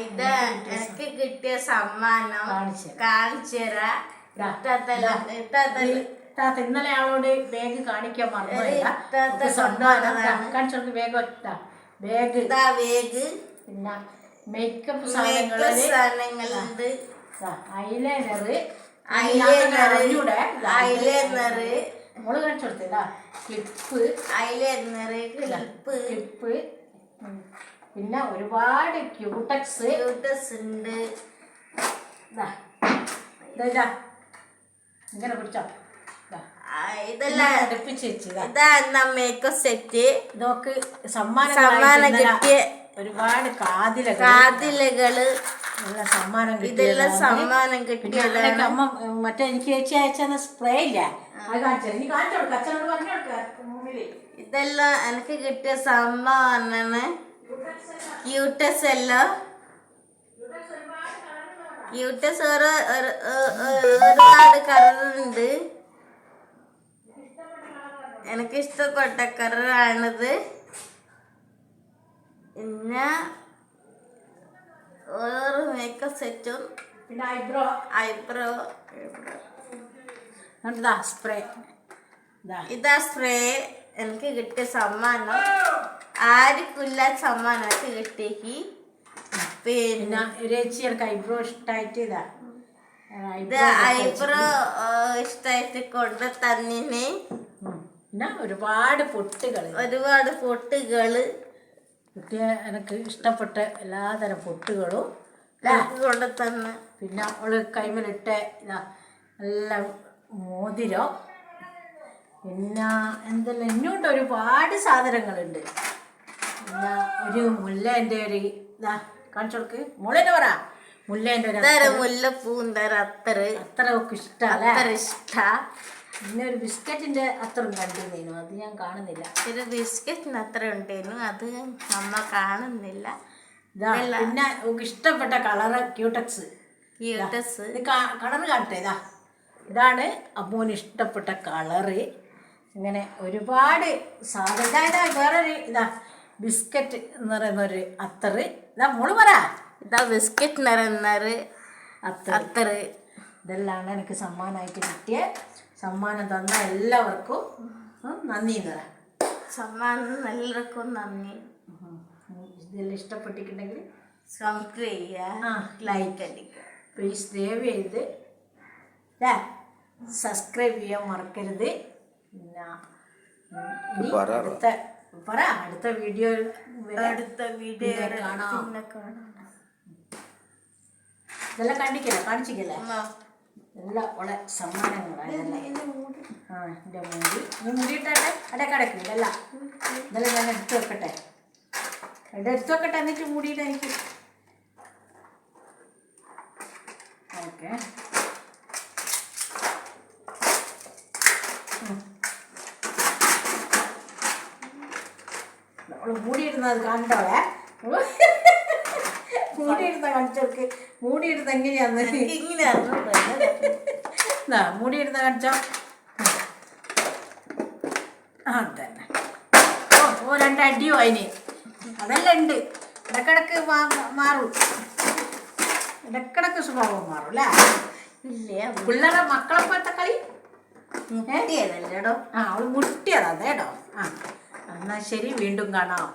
ഇത് എനിക്ക് കിട്ടിയ സമ്മാനം കാണിച്ചു കാണിച്ചുതരാ താത്ത ഇന്നലെ ആളോട് ബാഗ് കാണിക്കാൻ ഒക്കെ സമ്മാനം. കാണിച്ചോൾക്ക് ബാഗ് ബാഗ് വേഗ് പിന്നെ മേക്കപ്പ് സാധനങ്ങളുണ്ട്. ഐലൈനർ അറിഞ്ഞൂടെ? ഐലൈനർ മോൾ കാണിച്ചു കൊടുത്തില്ല ക്ലിപ്പ് ഐലൈനർ ക്ലിപ്പ് ക്ലിപ്പ് പിന്നെ ഒരുപാട് ക്യൂട്ടക്സ്. ക്യൂട്ടക്സ് ഉണ്ട്. ഇങ്ങനെ പിടിച്ചോ. സെറ്റ്. ഇതൊക്കെ സമ്മാനം സമ്മാനം കിട്ടിയ ഒരുപാട് കാതില കാതിലകൾ. സമ്മാനം ഇതെല്ലാം സമ്മാനം കിട്ടിയതാണ്. അമ്മ മറ്റേ എനിക്ക് ചേച്ചി അയച്ചെന്ന സ്പ്രേ ഇല്ല. അത് കാണിച്ചു നീ കാണിച്ചു കൊടുക്ക. അച്ഛനോട് പറഞ്ഞു കൊടുക്ക. മുമ്പിൽ. ഇതെല്ലാം എനിക്ക് കിട്ടിയ സംഭവമാണ് ക്യൂട്ടസ് അല്ല യൂട്ടസ് ഒരു ഒരു- ഒരു- ഒരുപാട് കളറുണ്ട് എനിക്ക് ഇഷ്ടപ്പെട്ട കളറാണിത് പിന്നെ ഓരോ മേക്കപ്പ് സെറ്റും പിന്നെ ഐബ്രോ ഐബ്രോ ഇതാ സ്പ്രേ ഇതാ. സ്പ്രേ എനിക്ക് കിട്ടിയ സമ്മാനം. ആർക്കില്ല സമ്മാനം എനിക്ക് കിട്ടിയേക്ക്. പിന്നെ ചേച്ചി എനിക്ക് ഐബ്രോ ഇഷ്ടമായിട്ട് ഇതാ ഇത് ഐബ്രോ ഇഷ്ടമായിട്ട് കൊണ്ട് തന്നിന്. പിന്നെ ഒരുപാട് പൊട്ടുകൾ ഒരുപാട് പൊട്ടുകൾ. കുട്ടിയ എനിക്ക് ഇഷ്ടപ്പെട്ട എല്ലാതരം പൊട്ടുകളും. കൊണ്ട് തന്ന്. പിന്നെ അവൾ കൈമലിട്ട ഇതാ നല്ല മോതിരം. പിന്നെ എന്തെല്ലാം ഇന്നുണ്ട് ഒരുപാട് സാധനങ്ങളുണ്ട്. പിന്നെ ഒരു മുല്ലേന്റെ ഒരു ഇതാ കാണിച്ചു കൊടുക്ക്. മുളേന്റെ പറ. മുല്ലേന്റെ ഒരു ഇതര മുല്ലപ്പൂവും തര അത്ര അത്ര ഒക്കെ ഇഷ്ടമല്ല അത്ര ഇഷ്ട. പിന്നെ ഒരു ബിസ്ക്കറ്റിന്റെ അത്രയും കണ്ടിരുന്നു അത് ഞാൻ കാണുന്നില്ല. ഒരു ബിസ്ക്കറ്റിന് അത്ര ഉണ്ടായിരുന്നു അത് അമ്മ കാണുന്നില്ല. ഇതാ പിന്നെ ഒക്കെ ഇഷ്ടപ്പെട്ട കളറ് ക്യൂട്ടക്സ്. ക്യൂട്ടസ് ഇത് കളർ കാട്ടെ ഇതാ. ഇതാണ് അമ്മൂന് ഇഷ്ടപ്പെട്ട കളറ്. ഇങ്ങനെ ഒരുപാട് സാധനം. ഇതാ വേറൊരു ഇതാ ബിസ്ക്കറ്റ് എന്ന് പറയുന്ന ഒരു അത്തറ്. ഇതാ മോൾ പറ. ഇതാ ബിസ്ക്കറ്റ് നിറന്നറ് അത്തറ്. അത്ര ഇതെല്ലാം എനിക്ക് സമ്മാനമായിട്ട് കിട്ടിയ. സമ്മാനം തന്ന എല്ലാവർക്കും നന്ദി എന്ന് പറയാം സമ്മാനം എല്ലാവർക്കും നന്ദി. ഇതെല്ലാം ഇഷ്ടപ്പെട്ടിട്ടുണ്ടെങ്കിൽ സബ്സ്ക്രൈബ് ചെയ്യുക ആ. ലൈക്ക് അടിക്കുക. പ്ലീസ് ദയവ് ചെയ്ത് സബ്സ്ക്രൈബ് ചെയ്യാൻ മറക്കരുത്. പിന്നെ അടുത്ത പറ അടുത്ത വീഡിയോ അടുത്ത വീഡിയോ കാണാം. ഇതെല്ലാം കണ്ടിക്കല്ലേ? കാണിച്ചിക്കല്ലേ? എല്ലാം ഉള്ള സമ്മാനങ്ങളാണ് ആ എന്റെ മുടി? നീ മുടിയിട്ടെ അവിടെ കിടക്കും ഇതെല്ലാം. ഇതെല്ലാം ഞാൻ എടുത്തു വെക്കട്ടെ? ഇവിടെ എടുത്തു വെക്കട്ടെ എന്നിട്ട് മുടിയിട്ട് എനിക്ക്. ഓക്കെ. അവൾ മൂടിയിടുന്നത് കണ്ടോളെ മൂടിയിടുന്ന കാണിച്ചോൾക്ക് മൂടിയിടുന്ന എങ്ങനെയാന്ന്? ഇങ്ങനെ മൂടിയിടുന്ന കാണിച്ചോ. ആ തന്നെ ഓ രണ്ടടിയോ അതിന്. അതെല്ലാം ഉണ്ട്. ഇടക്കിടക്ക് മാറും. ഇടക്കിടക്ക് സ്വഭാവം മാറും അല്ലേ? ഇല്ലേ പിള്ളേരെ മക്കളെ പോലത്തെ കളി? മുട്ടിയതല്ലേടോ ആ അവൾ മുട്ടിയതാ അതേടോ ആ. എന്നാ ശരി വീണ്ടും കാണാം.